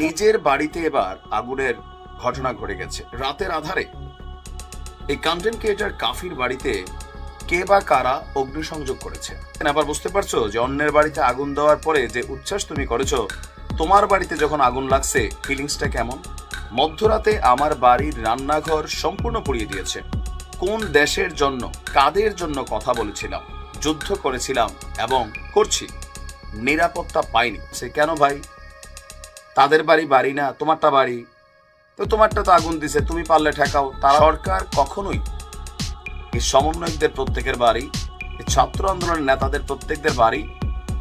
নিজের বাড়িতে এবার আগুনের ঘটনা ঘটে গেছে। রাতের আধারে এই কন্টেন্ট ক্রিয়েটার কাফির বাড়িতে কে বা কারা অগ্নিসংযোগ করেছে? আবার বুঝতে পারছ যে অন্যের বাড়িতে আগুন দেওয়ার পরে যে উচ্ছ্বাস তুমি করেছ, তোমার বাড়িতে যখন আগুন লাগছে ফিলিংসটা কেমন? মধ্যরাতে আমার বাড়ির রান্নাঘর সম্পূর্ণ পুড়িয়ে দিয়েছে। কোন দেশের জন্য, কাদের জন্য কথা বলেছিলাম, যুদ্ধ করেছিলাম এবং করছি, নিরাপত্তা পাইনি। সে কেন ভাই? তাদের বাড়ি বাড়ি না, তোমারটা বাড়ি। তো তোমারটা তো আগুন দিছে, তুমি পারলে ঠেকাও। তার সরকার কখনোই এই সমন্বয়কদের প্রত্যেকের বাড়ি, এই ছাত্র আন্দোলনের নেতাদের প্রত্যেকদের বাড়ি,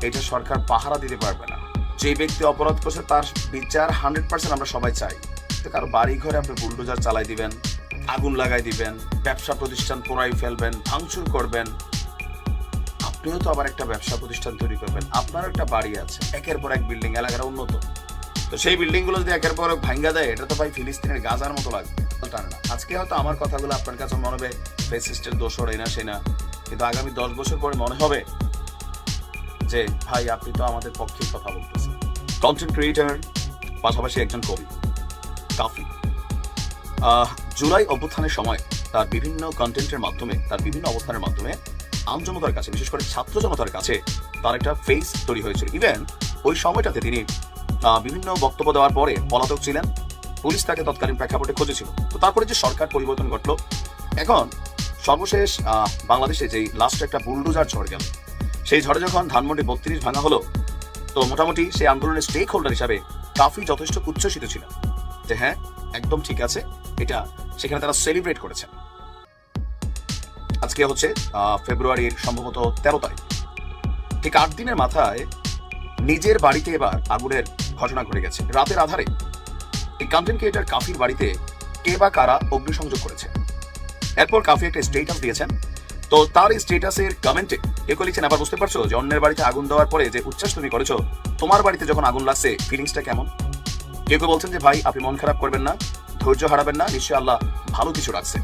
এটা সরকার পাহারা দিতে পারবে না। যে ব্যক্তি অপরাধ করছে, তার বিচার হান্ড্রেড পার্সেন্ট আমরা সবাই চাই। তো কারও বাড়ি ঘরে আপনি বুলডোজার চালাই দিবেন, আগুন লাগাই দিবেন, ব্যবসা প্রতিষ্ঠান পোড়াই ফেলবেন, ভাঙচুর করবেন, আপনিও তো আবার একটা ব্যবসা প্রতিষ্ঠান তৈরি করবেন। আপনারও একটা বাড়ি আছে, একের পর এক বিল্ডিং, এলাকাটা উন্নত। তো সেই বিল্ডিংগুলো যদি একের পর ভাঙ্গা দেয়, এটা তো ভাই ফিলিস্তিনের গাজার মতো লাগবে। আজকে হয়তো আমার কথাগুলো আপনার কাছে মনে হবে, ফেসিস্টের দোষর এই না সে না। কিন্তু আগামী দশ বছর পরে মনে হবে যে, ভাই, আপনি তো আমাদের পক্ষেই কথা বলতেছেন। কন্টেন্ট ক্রিয়েটার পাশাপাশি একজন কবি, কাফি। জুলাই অভ্যুত্থানের সময় তার বিভিন্ন কন্টেন্টের মাধ্যমে, তার বিভিন্ন অবস্থানের মাধ্যমে আমজনতার কাছে, বিশেষ করে ছাত্র জনতার কাছে তার একটা ফেস তৈরি হয়েছিল। ইভেন ওই সময়টাতে তিনি বিভিন্ন বক্তব্য দেওয়ার পরে পলাতক ছিলেন। পুলিশ তাকে তৎকালীন প্রেক্ষাপটে খুঁজেছিল। তো তারপরে যে সরকার পরিবর্তন ঘটলো, এখন সর্বশেষ বাংলাদেশে যেই লাস্ট একটা বুলডোজার ঝড় গেল, সেই ঝড়ে যখন ধানমন্ডি বত্রিশ ভাঙা হলো, তো মোটামুটি সেই আন্দোলনের স্টেক হোল্ডার হিসাবে কাফি যথেষ্ট উচ্ছ্বসিত ছিল যে হ্যাঁ একদম ঠিক আছে, এটা সেখানে তারা সেলিব্রেট করেছেন। আজকে হচ্ছে ফেব্রুয়ারির সম্ভবত তেরো তারিখ। ঠিক আট দিনের মাথায় নিজের বাড়িতে এবার আগুনের ঘটনা ঘটে গেছে। রাতের আধারে এই কন্টেন্ট ক্রিয়েটার কাফির বাড়িতে কে বা কারা অগ্নিসংযোগ করেছে। এরপর কাফি একটা স্টেটাস দিয়েছেন। তো তার এই স্টেটাসের কমেন্টে কেউ লিখছেন, আবার বুঝতে পারছ? যে অন্যের বাড়িতে আগুন দেওয়ার পরে যে উচ্ছ্বাস তুমি করেছ, তোমার বাড়িতে যখন আগুন লাগছে ফিলিংসটা কেমন? কেউ কেউ বলছেন যে, ভাই, আপনি মন খারাপ করবেন না, ধৈর্য হারাবেন না, নিশ্চয়ই আল্লাহ ভালো কিছু রাখছে।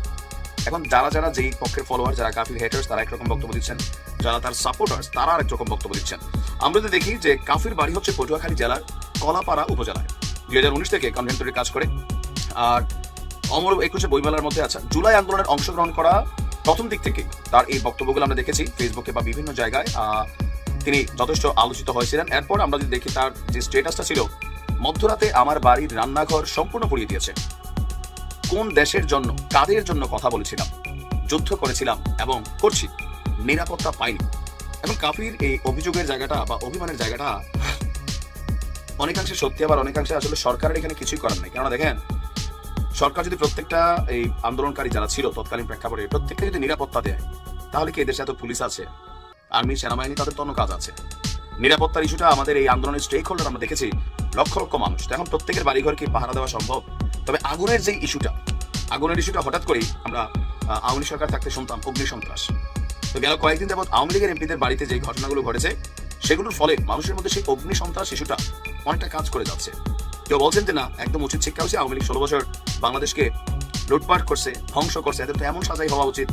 এখন যারা যারা যেই পক্ষের ফলোয়ার যারা কাফির হেটার্স তারা একরকম বক্তব্য দিচ্ছেন। যারা তার সাপোর্টার্স তারা আরেক রকম বক্তব্য দিচ্ছেন। আমরা যদি দেখি যে কাফির বাড়ি হচ্ছে পটুয়াখালী জেলার কলাপাড়া উপজেলায়। দুই হাজার উনিশ থেকে কনভেন্টরি কাজ করে। আর অমর একুশে বইমেলার মধ্যে আছে জুলাই আন্দোলনের অংশগ্রহণ করা প্রথম দিক থেকে তার এই বক্তব্যগুলো আমরা দেখেছি ফেসবুকে বা বিভিন্ন জায়গায়। তিনি যথেষ্ট আলোচিত হয়েছিলেন। এরপর আমরা যদি দেখি তার যে স্টেটাসটা ছিল, মধ্যরাতে আমার বাড়ির রান্নাঘর সম্পূর্ণ পুড়িয়ে দিয়েছে। কোন দেশের জন্য, কাদের জন্য কথা বলেছিলাম, যুদ্ধ করেছিলাম এবং করছি, নিরাপত্তা পাইনি। এবং কাফির এই অভিযোগের জায়গাটা বা অভিমানের জায়গাটা অনেকাংশে সত্যি, আবার অনেকাংশে আসলে সরকারের এখানে কিছুই করার নেই। কেননা দেখেন, সরকার যদি প্রত্যেকটা এই আন্দোলনকারী যারা ছিল তৎকালীন প্রেক্ষাপটে প্রত্যেককে যদি নিরাপত্তা দেয়, তাহলে কি এদেশে এত পুলিশ আছে? আর্মি, সেনাবাহিনী, তাদের তো অন্য কাজ আছে। নিরাপত্তার ইস্যুটা আমাদের এই আন্দোলনের স্টেক হোল্ডার আমরা দেখেছি, লক্ষ লক্ষ মানুষ। এখন প্রত্যেকের বাড়িঘর কি পাহারা দেওয়া সম্ভব? তবে আগুনের যে ইস্যুটা, আগুনের ইস্যুটা হঠাৎ করেই আমরা আওয়ামী সরকার থাকতে শুনতাম, অগ্নি সন্ত্রাস। তো গেল কয়েকদিন যাবত আওয়ামী লীগের এমপিদের বাড়িতে যে ঘটনাগুলো ঘটেছে, সেগুলোর ফলে মানুষের মধ্যে সেই অগ্নি সন্ত্রাস ইস্যুটা অনেকটা কাজ করে যাচ্ছে। কেউ বলছেন যে না, একদম উচিত শিক্ষা হচ্ছে আওয়ামী লীগ ষোলো বছর বাংলাদেশকে লুটপাট করছে, ধ্বংস করছে, এদের তো এমন সাজাই হওয়া উচিত।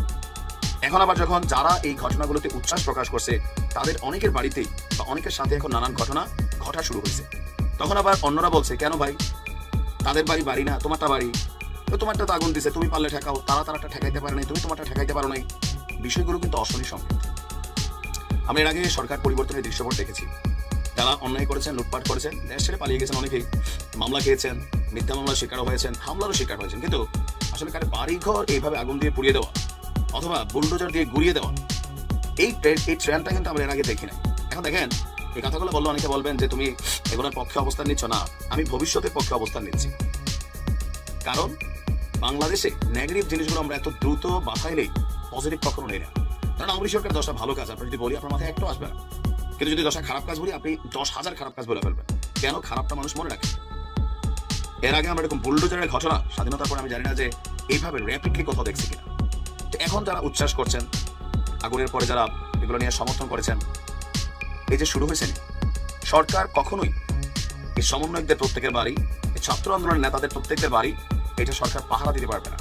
এখন আবার যখন যারা এই ঘটনাগুলোতে উচ্ছ্বাস প্রকাশ করছে, তাদের অনেকের বাড়িতেই বা অনেকের সাথে এখন নানান ঘটনা ঘটা শুরু হয়েছে। তখন আবার অন্যরা বলছে, কেন ভাই? তাদের বাড়ি বাড়ি না, তোমারটা বাড়ি? তো তোমারটা তো আগুন দিছে, তুমি পারলে ঠেকাও তারা তারাটা ঠেকাইতে পারে নাই, তুমি তোমারটা ঠেকাইতে পারো নাই। বিষয়গুলো কিন্তু অশনি সংকেত আমরা এর আগে সরকার পরিবর্তনের দৃশ্যপট দেখেছি। যারা অন্যায় করেছেন, লুটপাট করেছেন, দেশ ছেড়ে পালিয়ে গেছেন অনেকেই। মামলা খেয়েছেন, মিথ্যা মামলার শিকার হয়েছেন, হামলারও শিকার হয়েছেন। কিন্তু আসলে কারে বাড়িঘর এইভাবে আগুন দিয়ে পুড়িয়ে দেওয়া অথবা বুলডোজার দিয়ে গুড়িয়ে দেওয়া, এই ট্রেন্ড এই ট্রেন্ডটা কিন্তু আমরা এর আগে দেখি নাই। এখন দেখেন, এই কথাগুলো বললে অনেকে বলবেন যে তুমি এগুলোর পক্ষে অবস্থান নিচ্ছ। না, আমি ভবিষ্যতের পক্ষে অবস্থান নিচ্ছি। কারণ বাংলাদেশে নেগেটিভ জিনিসগুলো আমরা এত দ্রুত নেই পজিটিভ কখনো নেই না। কারণ আওয়ামী সরকার দশটা ভালো কাজ আপনি যদি বলি, আপনার মাথায় একটাও আসবে না। কিন্তু যদি দশটা খারাপ কাজ বলি, আপনি দশ হাজার খারাপ কাজ বলে ফেলবেন। কেন খারাপটা মানুষ মনে রাখে? এর আগে আমরা এরকম বুলডোজারের ঘটনা, স্বাধীনতার পর আমি জানি না যে এইভাবে র্যাপিডলি কোথাও দেখছি কিনা। তো এখন যারা উচ্ছ্বাস করছেন, আগুনের পরে যারা এগুলো নিয়ে সমর্থন করেছেন, এই যে শুরু হয়েছে সরকার কখনোই এই সমন্বয়কদের প্রত্যেকের বাড়ি ছাত্র আন্দোলনের নেতাদের প্রত্যেকের বাড়ি, এটা সরকার পাহারা দিতে পারবে না।